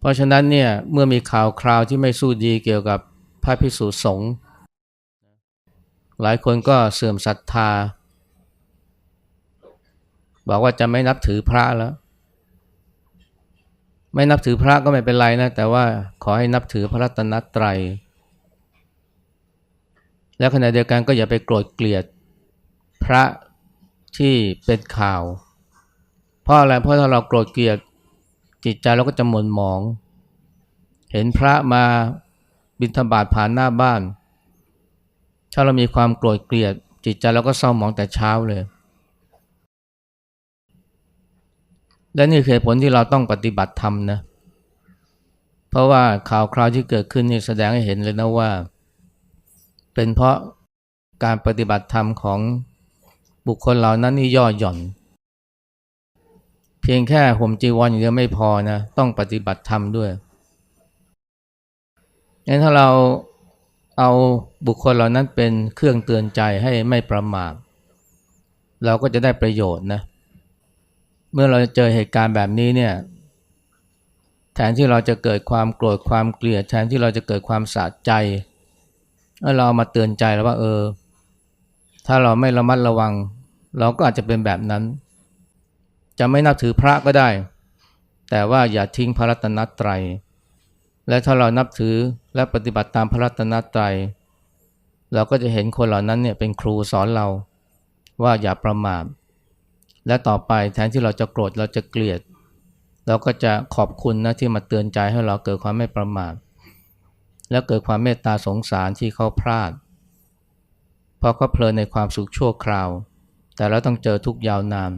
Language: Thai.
เพราะฉะนั้นเนี่ยเมื่อมีข่าวคราวที่ไม่สู้ดีเกี่ยวกับพระพิสุสงฆ์หลายคนก็เสื่อมศรัทธา บอกว่าจะไม่นับถือพระแล้ว ไม่นับถือพระก็ไม่เป็นไรนะ แต่ว่าขอให้นับถือพระรัตนตรัย แล้วขณะเดียวกันก็อย่าไปโกรธเกลียดพระที่เป็นข่าว เพราะอะไรเพราะถ้าเราโกรธเกลียด จิตใจเราก็จะหม่นหมอง เห็นพระมาบิณฑบาตผ่านหน้าบ้าน ถ้าเรามีความโกรธเกลียด จิตใจเราก็เศร้าหมองแต่เช้าเลย และนี่คือผลที่เราต้องปฏิบัติธรรมนะ เพราะว่าข่าวคราวที่เกิดขึ้นนี่แสดงให้เห็นเลยนะว่า เป็นเพราะการปฏิบัติธรรมของบุคคลเหล่านั้นนี่ย่อหย่อน พียงแค่ห่มจีวรอย่างเดียวไม่พอนะ ต้องปฏิบัติธรรมด้วยงั้นถ้าเราเอาบุคคลเหล่านั้นเป็นเครื่องเตือนใจให้ไม่ประมาทเราก็จะได้ประโยชน์นะ เมื่อเราเจอเหตุการณ์แบบนี้เนี่ย แทนที่เราจะเกิดความโกรธความเกลียด แทนที่เราจะเกิดความสะใจเรามาเตือนใจแล้วว่าเออ ถ้าเราไม่ระมัดระวัง เราก็อาจจะเป็นแบบนั้น จะไม่นับถือพระก็ได้ แต่ว่าอย่าทิ้งพระรัตนตรัย และถ้าเรานับถือและปฏิบัติตามพระรัตนตรัย เราก็จะเห็นคนเหล่านั้นเนี่ยเป็นครูสอนเราว่าอย่าประมาท และต่อไปแทนที่เราจะโกรธเราจะเกลียด เราก็จะขอบคุณนะที่มาเตือนใจให้เราเกิดความไม่ประมาท และเกิดความเมตตาสงสารที่เขาพลาด เพราะเขาเพลินในความสุขชั่วคราว แต่เราต้องเจอทุกยาวนาน